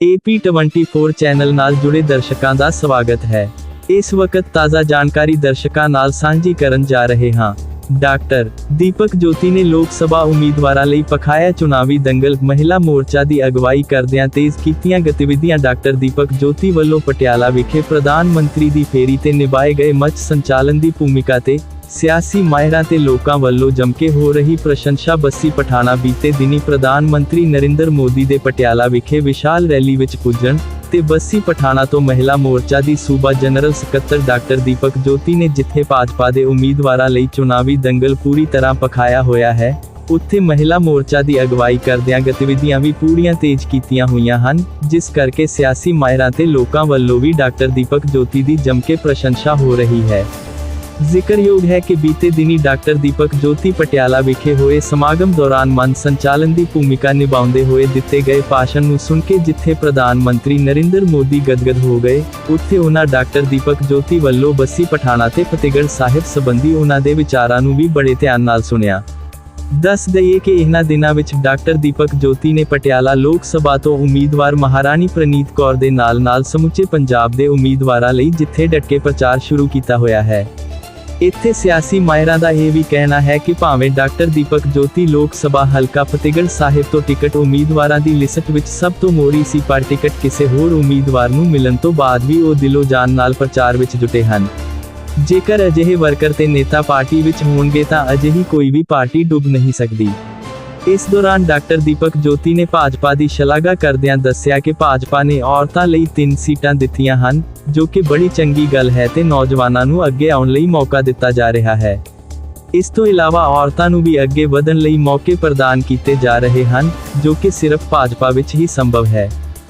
AP24 channel ਨਾਲ ਜੁੜੇ ਦਰਸ਼ਕਾਂ ਦਾ ਸਵਾਗਤ ਹੈ। ਇਸ ਵਕਤ ਤਾਜ਼ਾ ਜਾਣਕਾਰੀ ਦਰਸ਼ਕਾਂ ਨਾਲ ਸਾਂਝੀ ਕਰਨ ਜਾ ਰਹੇ ਹਾਂ। ਡਾਕਟਰ ਦੀਪਕ ਜੋਤੀ ਨੇ ਲੋਕ ਸਭਾ ਉਮੀਦਵਾਰਾਂ ਲਈ ਪਖਾਇਆ ਚੁਣਾਵੀ ਦੰਗਲ ਮਹਿਲਾ ਮੋਰਚਾ ਦੀ ਅਗਵਾਈ ਕਰਦਿਆਂ ਤੇਜ਼ ਕੀਤੀਆਂ ਗਤੀਵਿਧੀਆਂ ਡਾਕਟਰ ਦੀਪਕ ਜੋਤੀ ਵੱਲੋਂ ਪਟਿਆਲਾ ਵਿਖੇ ਪ੍ਰਧਾਨ ਮੰਤਰੀ ਦੀ ਫੇਰੀ ਤੇ ਨਿਭਾਏ ਗਏ ਮੱਚ ਸੰਚਾਲਨ ਦੀ ਭੂਮਿਕਾ ਤੇ ਸਿਆਸੀ ਮਾਹਿਰਾਂ ਤੇ ਲੋਕਾਂ ਵੱਲੋਂ ਜਮਕੇ ਹੋ ਰਹੀ ਪ੍ਰਸ਼ੰਸਾ ਬੱਸੀ ਪਠਾਣਾ ਬੀਤੇ ਦਿਨੀ ਪ੍ਰਧਾਨ ਮੰਤਰੀ ਨਰਿੰਦਰ ਮੋਦੀ ਦੇ ਪਟਿਆਲਾ ਵਿਖੇ ਵਿਸ਼ਾਲ ਰੈਲੀ ਵਿੱਚ ਪੁੱਜਣ ਤੇ ਬੱਸੀ ਪਠਾਣਾ ਤੋਂ ਮਹਿਲਾ ਮੋਰਚਾ ਦੀ ਸੂਬਾ ਜਨਰਲ ਸਕੱਤਰ ਡਾਕਟਰ ਦੀਪਕ ਜੋਤੀ ਨੇ ਜਿੱਥੇ ਭਾਜਪਾ ਦੇ ਉਮੀਦਵਾਰਾਂ ਲਈ ਚੁਣਾਵੀ ਦੰਗਲ ਪੂਰੀ ਤਰ੍ਹਾਂ ਪਖਾਇਆ ਹੋਇਆ ਹੈ, ਉੱਥੇ ਮਹਿਲਾ ਮੋਰਚਾ ਦੀ ਅਗਵਾਈ ਕਰਦਿਆਂ ਗਤੀਵਿਧੀਆਂ ਵੀ ਪੂਰੀਆਂ ਤੇਜ਼ ਕੀਤੀਆਂ ਹੋਈਆਂ ਹਨ, ਜਿਸ ਕਰਕੇ ਸਿਆਸੀ ਮਾਹਿਰਾਂ ਤੇ ਲੋਕਾਂ ਵੱਲੋਂ ਵੀ ਡਾਕਟਰ ਦੀਪਕ ਜੋਤੀ ਦੀ ਜਮਕੇ ਪ੍ਰਸ਼ੰਸਾ ਹੋ ਰਹੀ ਹੈ। ਜ਼ਿਕਰਯੋਗ ਹੈ ਕਿ ਬੀਤੇ ਦਿਨੀ ਡਾਕਟਰ ਦੀਪਕ ਜੋਤੀ ਪਟਿਆਲਾ ਵਿਖੇ ਹੋਏ ਸਮਾਗਮ ਦੌਰਾਨ ਮਨ ਸੰਚਾਲਨ ਦੀ ਭੂਮਿਕਾ ਨਿਭਾਉਂਦੇ ਹੋਏ ਦਿੱਤੇ ਗਏ ਭਾਸ਼ਣ ਨੂੰ ਸੁਣ ਕੇ ਜਿੱਥੇ ਪ੍ਰਧਾਨ ਮੰਤਰੀ ਨਰਿੰਦਰ ਮੋਦੀ ਗਦਗਦ ਹੋ ਗਏ, ਉੱਥੇ ਉਹਨਾਂ ਡਾਕਟਰ ਦੀਪਕ ਜੋਤੀ ਵੱਲੋਂ ਬੱਸੀ ਪਠਾਣਾ ਤੇ ਫਤਿਹਗੜ੍ਹ ਸਾਹਿਬ ਸੰਬੰਧੀ ਉਹਨਾਂ ਦੇ ਵਿਚਾਰਾਂ ਨੂੰ ਵੀ ਬੜੇ ਧਿਆਨ ਨਾਲ ਸੁਣਿਆ। ਦੱਸ ਦਈਏ ਕਿ ਇਹਨਾਂ ਦਿਨਾਂ ਵਿੱਚ ਡਾਕਟਰ ਦੀਪਕ ਜੋਤੀ ਨੇ ਪਟਿਆਲਾ ਲੋਕ ਸਭਾ ਤੋਂ ਉਮੀਦਵਾਰ ਮਹਾਰਾਣੀ ਪ੍ਰਨੀਤ ਕੌਰ ਦੇ ਨਾਲ-ਨਾਲ ਸਮੁੱਚੇ ਪੰਜਾਬ ਦੇ ਉਮੀਦਵਾਰਾਂ ਲਈ ਜਿੱਥੇ ਡਟ ਕੇ ਪ੍ਰਚਾਰ ਸ਼ੁਰੂ ਕੀਤਾ ਹੋਇਆ ਹੈ। ਇੱਥੇ ਸਿਆਸੀ ਮਾਹਿਰਾਂ ਦਾ ਇਹ ਵੀ ਕਹਿਣਾ ਹੈ ਕਿ ਭਾਵੇਂ ਡਾਕਟਰ ਦੀਪਕ ਜੋਤੀ ਲੋਕ ਸਭਾ ਹਲਕਾ ਫਤਿਹਗੜ੍ਹ ਸਾਹਿਬ ਤੋਂ ਟਿਕਟ ਉਮੀਦਵਾਰਾਂ ਦੀ ਲਿਸਟ ਵਿੱਚ ਸਭ ਤੋਂ ਮੋਰੀ ਸੀ, ਪਰ ਟਿਕਟ ਕਿਸੇ ਹੋਰ ਉਮੀਦਵਾਰ ਨੂੰ ਮਿਲਣ ਤੋਂ ਬਾਅਦ ਵੀ ਉਹ ਦਿਲੋਂ ਜਾਨ ਨਾਲ ਪ੍ਰਚਾਰ ਵਿੱਚ ਜੁਟੇ ਹਨ। ਜੇਕਰ ਅਜਿਹੇ ਵਰਕਰ ਤੇ ਨੇਤਾ ਪਾਰਟੀ ਵਿੱਚ ਹੋਣਗੇ ਤਾਂ ਅਜਿਹੀ ਕੋਈ ਵੀ ਪਾਰਟੀ ਡੁੱਬ ਨਹੀਂ ਸਕਦੀ। ਇਸ ਦੌਰਾਨ ਡਾਕਟਰ ਦੀਪਕ ਜੋਤੀ ਨੇ ਭਾਜਪਾ ਦੀ ਸ਼ਲਾਘਾ ਕਰਦਿਆਂ ਦੱਸਿਆ ਕਿ ਭਾਜਪਾ ਨੇ ਔਰਤਾਂ ਲਈ 3 ਸੀਟਾਂ ਦਿੱਤੀਆਂ ਹਨ, ਜੋ ਕਿ ਬੜੀ ਚੰਗੀ ਗੱਲ ਹੈ ਤੇ ਨੌਜਵਾਨਾਂ ਨੂੰ ਅੱਗੇ ਆਉਣ ਲਈ ਮੌਕਾ ਦਿੱਤਾ ਜਾ ਰਿਹਾ ਹੈ। ਇਸ ਤੋਂ ਇਲਾਵਾ ਔਰਤਾਂ ਨੂੰ ਵੀ ਅੱਗੇ ਵਧਣ ਲਈ ਮੌਕੇ ਪ੍ਰਦਾਨ ਕੀਤੇ ਜਾ ਰਹੇ ਹਨ, ਜੋ ਕਿ ਸਿਰਫ ਭਾਜਪਾ ਵਿੱਚ ਹੀ ਸੰਭਵ ਹੈ।